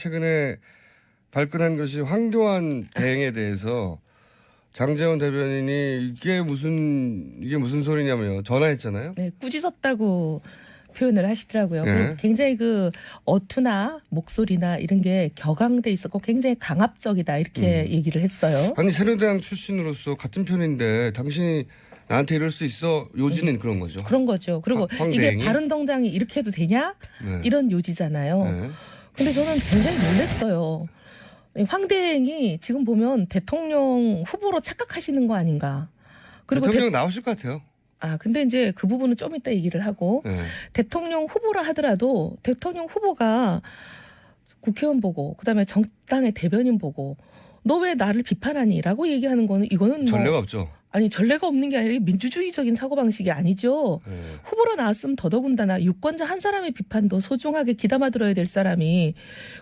최근에 발끈한 것이 황교안 대행에 대해서 장재원 대변인이 이게 무슨 이게 무슨 소리냐며 전화했잖아요. 네, 꾸짖었다고 표현을 하시더라고요. 예. 그 굉장히 그 어투나 목소리나 이런 게 격앙돼 있었고 굉장히 강압적이다 이렇게 음. 얘기를 했어요. 아니 새누리당 출신으로서 같은 편인데 당신이 나한테 이럴 수 있어 요지는 그런 거죠. 그런 거죠. 그리고 황- 황 이게 대행이? 바른정당이 이렇게 해도 되냐? 네. 이런 요지잖아요. 네. 근데 저는 굉장히 놀랐어요. 황 대행이 지금 보면 대통령 후보로 착각하시는 거 아닌가. 그리고 대- 대통령 나오실 것 같아요. 아 근데 이제 그 부분은 좀 이따 얘기를 하고 네. 대통령 후보라 하더라도 대통령 후보가 국회의원 보고 그다음에 정당의 대변인 보고 너 왜 나를 비판하니라고 얘기하는 거는 이거는 뭐 전례가 없죠. 아니 전례가 없는 게 아니라 민주주의적인 사고 방식이 아니죠. 네. 후보로 나왔으면 더더군다나 유권자 한 사람의 비판도 소중하게 귀담아 들어야 될 사람이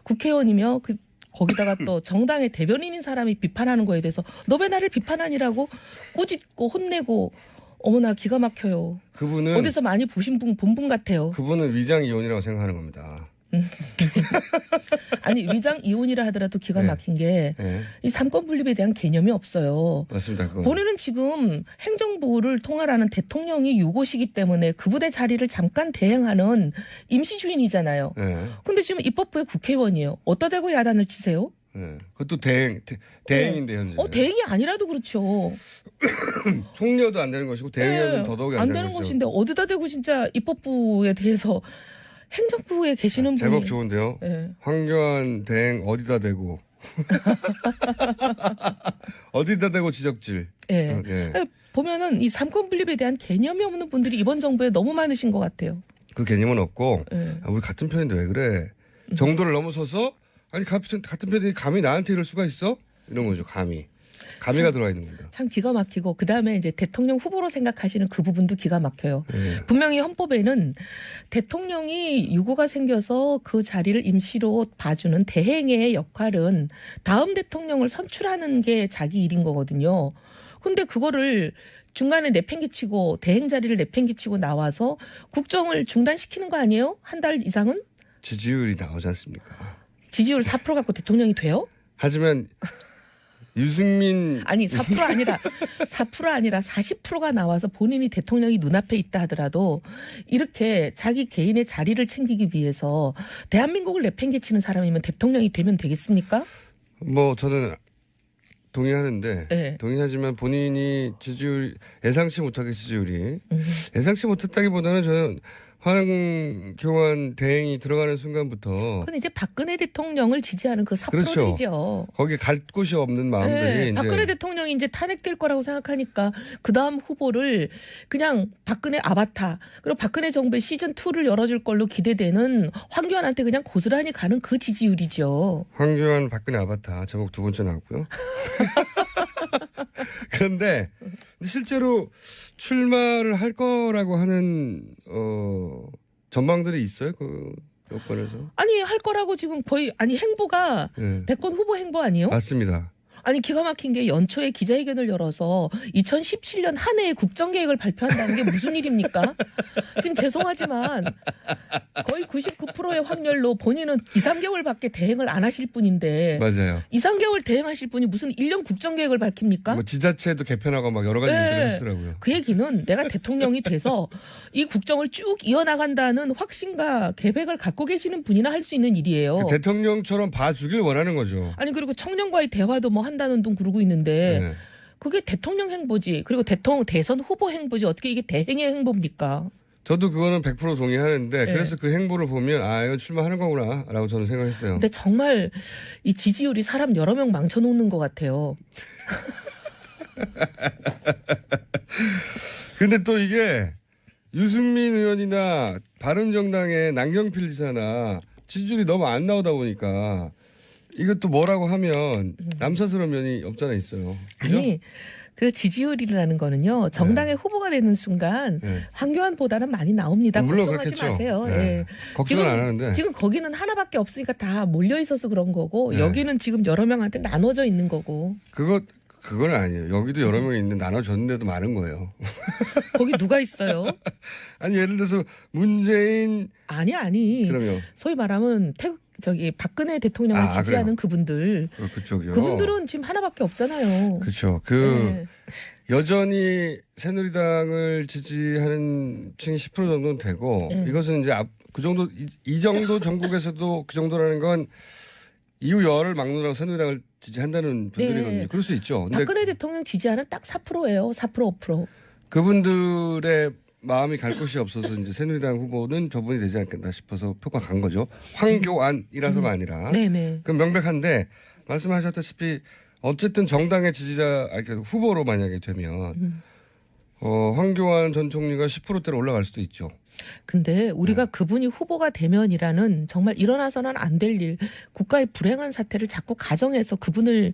국회의원이며 그 거기다가 또 정당의 대변인인 사람이 비판하는 거에 대해서 너 왜 나를 비판하니라고 꾸짖고 혼내고 어머나 기가 막혀요. 그분은 어디서 많이 보신 분 본 분 같아요. 그분은 위장 이혼이라고 생각하는 겁니다. 아니 위장 이혼이라 하더라도 기가 네. 막힌 게이 네. 삼권 분립에 대한 개념이 없어요. 맞습니다. 그건. 본인은 지금 행정부를 통할하는 대통령이 유고시기 때문에 그분의 자리를 잠깐 대행하는 임시 주인이잖아요. 네. 근데 지금 입법부의 국회의원이에요. 어디다 대고 야단을 치세요? 네. 그것도 대행 대, 대행인데 현재. 어 대행이 아니라도 그렇죠. 총리여도 안 되는 것이고 대행이면 네, 더더욱이 안, 안 되는 되는 것이죠. 것인데 어디다 대고 진짜 입법부에 대해서 행정부에 계시는 분이 제목 좋은데요. 예. 황교안 대행 어디다 대고 어디다 대고 지적질. 예. 어, 예. 보면은 이 삼권 분립에 대한 개념이 없는 분들이 이번 정부에 너무 많으신 것 같아요. 그 개념은 없고 예. 아, 우리 같은 편인데 왜 그래? 음. 정도를 넘어서서 아니 같은 같은 편이 감히 나한테 이럴 수가 있어? 이런 거죠. 감히. 감히가 들어와 있는 겁니다. 참 기가 막히고 그 다음에 이제 대통령 후보로 생각하시는 그 부분도 기가 막혀요. 예. 분명히 헌법에는 대통령이 유고가 생겨서 그 자리를 임시로 봐주는 대행의 역할은 다음 대통령을 선출하는 게 자기 일인 거거든요. 근데 그거를 중간에 내팽개치고 대행 자리를 내팽개치고 나와서 국정을 중단시키는 거 아니에요? 한 달 이상은 지지율이 나오지 않습니까? 지지율 4% 갖고 대통령이 돼요? 하지만 유승민 아니 4% 아니라 4% 아니라 40%가 나와서 본인이 대통령이 눈앞에 있다 하더라도 이렇게 자기 개인의 자리를 챙기기 위해서 대한민국을 내팽개치는 사람이면 대통령이 되면 되겠습니까? 뭐 저는 동의하는데 네. 동의하지만 본인이 지지율 예상치 못하게 지지율이 음. 예상치 못했다기보다는 저는 황교안 대행이 들어가는 순간부터 그건 이제 박근혜 대통령을 지지하는 그 그렇죠. 4%들이죠. 거기에 갈 곳이 없는 마음들이 이제 박근혜 대통령이 이제 탄핵될 거라고 생각하니까 그 다음 후보를 그냥 박근혜 아바타 그리고 박근혜 정부의 시즌 2를 열어줄 걸로 기대되는 황교안한테 그냥 고스란히 가는 그 지지율이죠. 황교안 박근혜 아바타 제목 두 번째 나왔고요. 그런 데 실제로 출마를 할 거라고 하는 어 전망들이 있어요 그 여권에서. 아니 할 거라고 지금 거의 아니 행보가 네. 대권 후보 행보 아니에요? 맞습니다. 아니 기가 막힌 게 연초에 기자회견을 열어서 2017년 한 해의 국정 계획을 발표한다는 게 무슨 일입니까? 지금 죄송하지만 거의 99%의 확률로 본인은 2, 3개월밖에 대행을 안 하실 분인데 맞아요. 2, 3개월 대행하실 분이 무슨 1년 국정 계획을 밝힙니까? 뭐 지자체도 개편하고 막 여러 가지 네. 일들을 하시더라고요. 그 얘기는 내가 대통령이 돼서 이 국정을 쭉 이어나간다는 확신과 계획을 갖고 계시는 분이나 할 수 있는 일이에요. 그 대통령처럼 봐주길 원하는 거죠. 아니 그리고 청년과의 대화도 뭐한 다는 둥 그러고 있는데 네. 그게 대통령 행보지 그리고 대통령 대선 후보 행보지 어떻게 이게 대행의 행보입니까? 저도 그거는 100% 동의하는데 네. 그래서 그 행보를 보면 아 이건 출마하는 거구나라고 저는 생각했어요. 근데 정말 이 지지율이 사람 여러 명 망쳐놓는 것 같아요. 근데 또 이게 유승민 의원이나 바른정당의 남경필 지사나 지지율이 너무 안 나오다 보니까 이것도 뭐라고 하면 남사스러운 면이 없잖아 있어요. 그죠? 음. 아니 그 지지율이라는 거는요 정당의 후보가 되는 순간 네. 황교안보다는 많이 나옵니다. 물론 걱정하지 그렇겠죠. 마세요. 네. 예. 걱정은 지금- 안 하는데 지금 거기는 하나밖에 없으니까 다 몰려 있어서 그런 거고 네. 여기는 지금 여러 명한테 나눠져 있는 거고 그거 그건 아니에요. 여기도 여러 명이 있는데 나눠줬는데도 많은 거예요. 거기 누가 있어요? 아니 예를 들어서 문재인 아니 아니 그러면 소위 말하면 태극 저기 박근혜 대통령을 아, 지지하는 그분들 그- 그쪽이요. 그분들은 지금 하나밖에 없잖아요. 그렇죠. 그 네. 여전히 새누리당을 지지하는 층이 10% 정도는 되고 네. 이것은 이제 앞- 그 정도 이, 이 정도 전국에서도 그 정도라는 건 이후 열을 막느라고 새누리당을 지지한다는 분들이거든요. 네. 그럴 수 있죠. 근데 박근혜 대통령 지지하는 딱 4%예요. 4% 5%. 그분들의 마음이 갈 곳이 없어서 이제 새누리당 후보는 저분이 되지 않겠나 싶어서 표가 간 거죠. 황교안이라서가 아니라. 네네. 그럼 명백한데 말씀하셨다시피 어쨌든 정당의 지지자 아니 그 후보로 만약에 되면 음. 어, 황교안 전 총리가 10%대로 올라갈 수도 있죠. 근데 우리가 네. 그분이 후보가 되면이라는 정말 일어나서는 안 될 일, 국가의 불행한 사태를 자꾸 가정해서 그분을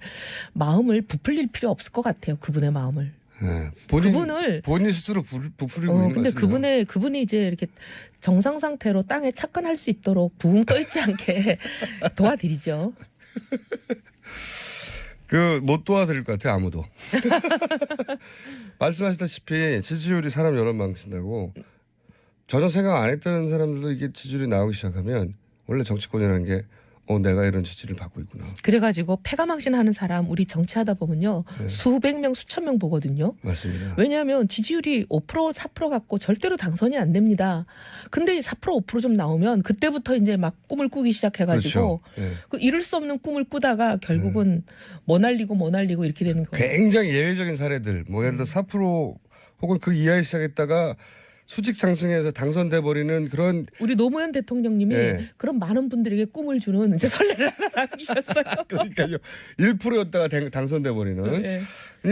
마음을 부풀릴 필요 없을 것 같아요. 그분의 마음을. 예. 본인 그분을 본인 스스로 부, 부풀리고 어, 있는 것 근데 같습니다. 그분의 그분이 이제 이렇게 정상 상태로 땅에 착근할 수 있도록 붕떠 있지 않게 도와드리죠. 그 못 도와드릴 것 같아요 아무도. 말씀하셨다시피 지지율이 사람 여러 망친다고 전혀 생각 안 했던 사람들도 이게 지지율이 나오기 시작하면 원래 정치권이라는 게 어, 내가 이런 지지를 받고 있구나. 그래가지고 패가망신하는 사람 우리 정치하다 보면요 네. 수백 명 수천 명 보거든요. 맞습니다. 왜냐하면 지지율이 5% 4% 갖고 절대로 당선이 안 됩니다. 근데 4% 5%좀 나오면 그때부터 이제 막 꿈을 꾸기 시작해가지고 그렇죠. 예. 그 이룰 수 없는 꿈을 꾸다가 결국은 뭐 날리고 뭐 날리고 이렇게 되는 거예요. 굉장히 예외적인 사례들, 뭐 예를 들어 4% 혹은 그 이하에 시작했다가 수직 상승해서 당선돼 버리는 그런 우리 노무현 대통령님이 네. 그런 많은 분들에게 꿈을 주는 이제 설레를 하나 남기셨어요. 그러니까요 1%였다가 당선돼 버리는 네.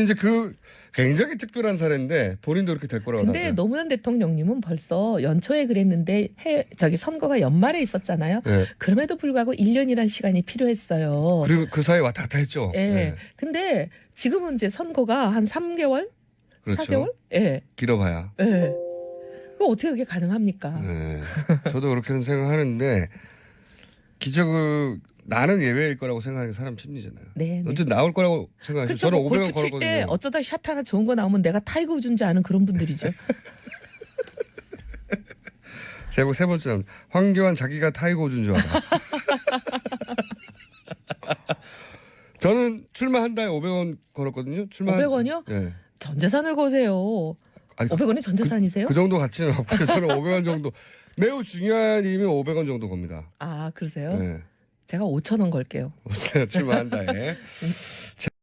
이제 그 굉장히 특별한 사례인데 본인도 그렇게 될 거라고 근데 나중에. 노무현 대통령님은 벌써 연초에 그랬는데 해 저기 선거가 연말에 있었잖아요. 예. 그럼에도 불구하고 1년이란 시간이 필요했어요. 그리고 그 사이 왔다 갔다 했죠. 예. 예. 근데 지금은 이제 선거가 한 3개월, 그렇죠. 4개월? 예. 길어봐야. 예. 그 어떻게 그게 가능합니까? 예. 저도 그렇게는 생각하는데 기적은 나는 예외일 거라고 생각하는 게 사람 심리잖아요. 네. 네. 어쨌든 나올 거라고 생각하시죠. 그렇죠. 저는 뭐 500원 골프 칠때 걸었거든요. 어쩌다 샷 하나 좋은 거 나오면 내가 타이거 우즈인지 아는 그런 분들이죠. 제목 세 번째 나옵니다. 황교안 자기가 타이거 우즈인 줄 알아. 저는 출마한 다에 500원 걸었거든요. 출마 500원이요? 네. 전 재산을 거세요. 아니, 500원이 전 재산이세요? 그 정도 가치는 없고요. 저는 500원 정도 매우 중요한 일이면 500원 정도 겁니다. 아, 그러세요? 네. 제가 5천 원 걸게요. 출마한 다에.